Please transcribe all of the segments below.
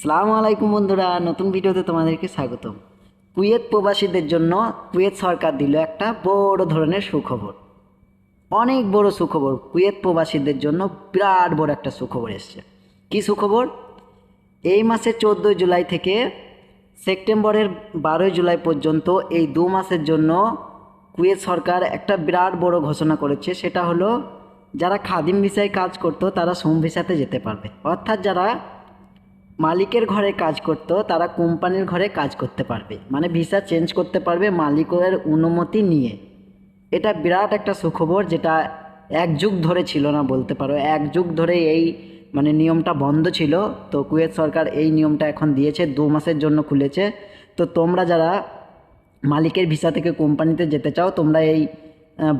সালামু আলাইকুম বন্ধুরা, নতুন ভিডিওতে তোমাদেরকে স্বাগতম। কুয়েত প্রবাসীদের জন্য কুয়েত সরকার দিল একটা বড় ধরনের সুখবর। অনেক বড় সুখবর, কুয়েত প্রবাসীদের জন্য বিরাট বড় একটা সুখবর এসছে। কি সুখবর? এই মাসের চোদ্দোই জুলাই থেকে সেপ্টেম্বরের বারোই জুলাই পর্যন্ত এই দু মাসের জন্য কুয়েত সরকার একটা বিরাট বড় ঘোষণা করেছে, সেটা হলো, যারা খাদিম ভিসায় কাজ করতো, তারা সোম ভিসাতে যেতে পারবে। অর্থাৎ যারা মালিকের ঘরে কাজ করতো, তারা কোম্পানির ঘরে কাজ করতে পারবে। মানে ভিসা চেঞ্জ করতে পারবে মালিকের অনুমতি নিয়ে। এটা বিরাট একটা সুখবর যেটা এক যুগ ধরে ছিল না বলতে পারো। এক যুগ ধরে এই মানে নিয়মটা বন্ধ ছিল। তো কুয়েত সরকার এই নিয়মটা এখন দিয়েছে, দু মাসের জন্য খুলেছে। তো তোমরা যারা মালিকের ভিসা থেকে কোম্পানিতে যেতে চাও, তোমরা এই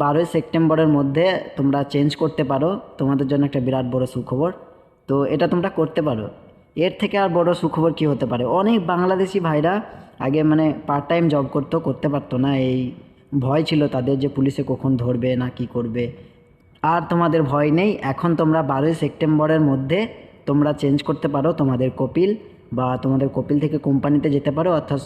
বারোই সেপ্টেম্বরের মধ্যে তোমরা চেঞ্জ করতে পারো। তোমাদের জন্য একটা বিরাট বড় সুখবর। তো এটা তোমরা করতে পারো। এর থেকে আর বড় সুখবর কি হতে পারে? অনেক বাংলাদেশি ভাইরা আগে মানে পার্ট টাইম জব করতো, করতে পারতো না। এই ভয় ছিল তাদের যে পুলিশে কখন ধরবে, না কি করবে। আর তোমাদের ভয় নেই, এখন তোমরা বারোই সেপ্টেম্বরের মধ্যে তোমরা চেঞ্জ করতে পারো তোমাদের কপিল বা তোমাদের কপিল থেকে কোম্পানিতে যেতে পারো, অর্থাৎ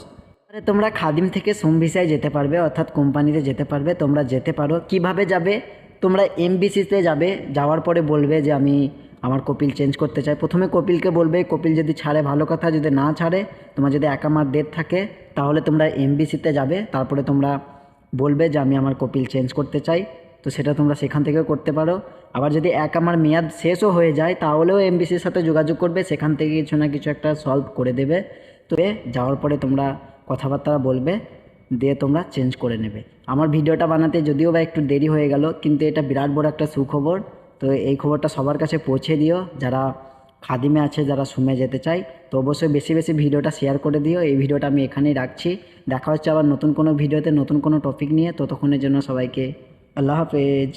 তোমরা খাদিম থেকে সোম ভিসায় যেতে পারবে, অর্থাৎ কোম্পানিতে যেতে পারবে, তোমরা যেতে পারো। কীভাবে যাবে? তোমরা এমবিসিতে যাবে, যাওয়ার পরে বলবে যে আমি আমার কপিল চেঞ্জ করতে চাই প্রথমে কপিলকে বলবে, কপিল যদি ছাড়ে ভালো কথা, যদি না ছাড়ে, তোমার যদি একামার ডেট থাকে, তাহলে তোমরা এমবিসিতে যাবে। তারপরে তোমরা বলবে যে, আমি আমার কপিল চেঞ্জ করতে চাই। তো সেটা তোমরা সেখান থেকেও করতে পারো। আবার যদি এক আমার মেয়াদ শেষও হয়ে যায়, তাহলেও এমবিসির সাথে যোগাযোগ করবে। সেখান থেকে কিছু না কিছু একটা সলভ করে দেবে। তো যাওয়ার পরে তোমরা কথাবার্তা বলবে, দিয়ে তোমরা চেঞ্জ করে নেবে। আমার ভিডিওটা বানাতে যদিও বা একটু দেরি হয়ে গেল, কিন্তু এটা বিরাট বড় একটা সুখবর। তো এই খবরটা সবার কাছে পৌঁছে দিও। যারা খাদিমে আছে, যারা সুমে যেতে চায়, তো অবশ্যই বেশি বেশি ভিডিওটা শেয়ার করে দিও। এই ভিডিওটা আমি এখানেই রাখছি। দেখা হচ্ছে আবার নতুন কোনো ভিডিওতে নতুন কোনো টপিক নিয়ে। ততক্ষণের জন্য সবাইকে আল্লাহ হাফেজ।